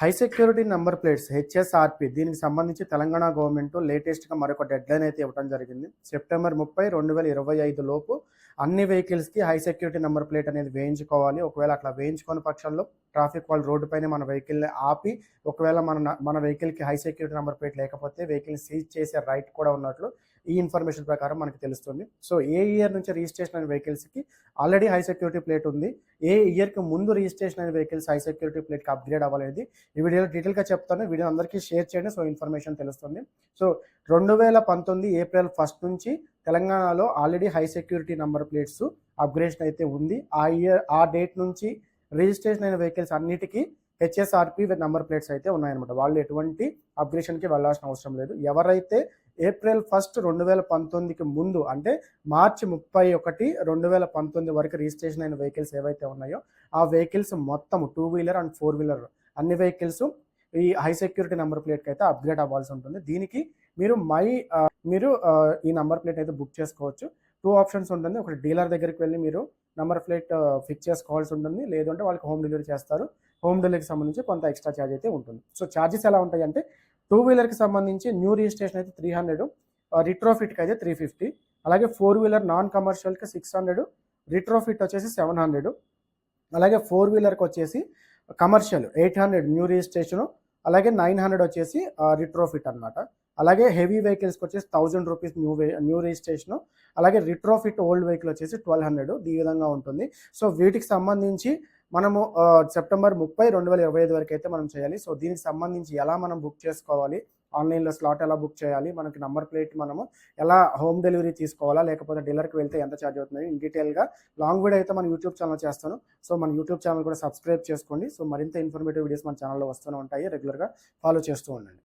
High security number plates HSRP దీనికి సంబంధించి Telangana government లేటెస్ట్గా మరొక డెడ్ లైన్ అయితే ఇవ్వడం జరిగింది. సెప్టెంబర్ ముప్పై రెండు వేల ఇరవై ఐదు లోపు అన్ని వెహికల్స్కి హై సెక్యూరిటీ నెంబర్ ప్లేట్ అనేది వేయించుకోవాలి. ఒకవేళ అట్లా వేయించుకోని పక్షంలో ట్రాఫిక్ వాళ్ళు రోడ్డు పైన మన వెహికల్ని ఆపి ఒకవేళ మన మన వెహికల్కి హై సెక్యూరిటీ నెంబర్ ప్లేట్ లేకపోతే వెహికల్ని సీజ్ చేసే రైట్ కూడా ఉన్నట్లు ఈ ఇన్ఫర్మేషన్ ప్రకారం మనకి తెలుస్తుంది. సో ఏ ఇయర్ నుంచి రిజిస్ట్రేషన్ అయిన వెహికల్స్కి ఆల్రెడీ హై సెక్యూరిటీ ప్లేట్ ఉంది. ఏ ఇయర్కి ముందు రిజిస్ట్రేషన్ అయిన వెహికల్స్ హై సెక్యూరిటీ ప్లేట్కి అప్గ్రేడ్ అవ్వలేదు ఈ వీడియోలో డీటెయిల్గా చెప్తాను. వీడియో అందరికీ షేర్ చేయండి సో ఇన్ఫర్మేషన్ తెలుస్తుంది. సో రెండు వేల పంతొమ్మిది ఏప్రిల్ ఫస్ట్ నుంచి తెలంగాణలో already high security number plates upgradation అయితే ఉంది. ఆ ఇయర్ ఆ డేట్ నుంచి రిజిస్ట్రేషన్ అయిన వెహికల్స్ అన్నిటికీ హెచ్ఎస్ఆర్పి నెంబర్ ప్లేట్స్ అయితే ఉన్నాయన్నమాట. వాళ్ళు ఎటువంటి అప్గ్రేషన్కి వెళ్ళాల్సిన అవసరం లేదు. ఎవరైతే ఏప్రిల్ ఫస్ట్ రెండు వేల పంతొమ్మిదికి ముందు అంటే మార్చి ముప్పై ఒకటి రెండు వేల పంతొమ్మిది వరకు రిజిస్ట్రేషన్ అయిన వెహికల్స్ ఏవైతే ఉన్నాయో ఆ వెహికల్స్ మొత్తం two wheeler and four wheeler అన్ని వెహికల్స్ ఈ హై సెక్యూరిటీ నెంబర్ ప్లేట్కి అయితే అప్గ్రేడ్ అవ్వాల్సి ఉంటుంది. దీనికి మీరు మై మీరు ఈ నెంబర్ ప్లేట్ అయితే బుక్ చేసుకోవచ్చు. టూ ఆప్షన్స్ ఉంటుంది. ఒకటి డీలర్ దగ్గరికి వెళ్ళి మీరు నెంబర్ ప్లేట్ ఫిక్స్ చేసుకోవాల్సి ఉంటుంది. లేదంటే వాళ్ళకి హోమ్ డెలివరీ చేస్తారు. హోమ్ డెలివరీకి సంబంధించి కొంత ఎక్స్ట్రా ఛార్జ్ అయితే ఉంటుంది. సో ఛార్జెస్ ఎలా ఉంటాయి అంటే టూ వీలర్కి సంబంధించి న్యూ రిజిస్ట్రేషన్ అయితే త్రీ హండ్రెడ్ రిట్రోఫిట్కి అయితే త్రీ ఫిఫ్టీ అలాగే ఫోర్ వీలర్ నాన్ కమర్షియల్కి సిక్స్ హండ్రెడ్ రిట్రోఫిట్ వచ్చేసి సెవెన్ హండ్రెడ్ అలాగే ఫోర్ వీలర్కి వచ్చేసి commercial eight hundred new registration అలాగే నైన్ హండ్రెడ్ వచ్చేసి రిట్రోఫిట్ అనమాట అలాగే హెవీ వెహికల్స్కి వచ్చేసి thousand rupees new new registration. అలాగే రిట్రోఫిట్ ఓల్డ్ వెహికల్ వచ్చేసి ట్వెల్వ్ హండ్రెడ్. ఈ విధంగా ఉంటుంది. సో వీటికి సంబంధించి మనము సెప్టెంబర్ ముప్పై రెండు వేల ఇరవై ఐదు వరకు అయితే మనం చేయాలి. సో దీనికి సంబంధించి ఎలా మనం బుక్ చేసుకోవాలి ఆన్లైన్లో స్లాట్ ఎలా బుక్ చేయాలి మనకి నంబర్ ప్లేట్ మనము ఎలా హోమ్ డెలివరీ తీసుకోవాలా లేకపోతే డీలర్కి వెళ్తే ఎంత ఛార్జ్ అవుతుంది ఇన్ డీటెయిల్గా లాంగ్ వీడియో అయితే మన యూట్యూబ్ ఛానల్ చేస్తాను. సో మన యూట్యూబ్ ఛానల్ కూడా సబ్స్క్రైబ్ చేసుకోండి. సో మరింత ఇన్ఫర్మేటివ్ వీడియోస్ మన ఛానల్లో వస్తూనే ఉంటాయి. రెగ్యులర్గా ఫాలో చేస్తూ ఉండండి.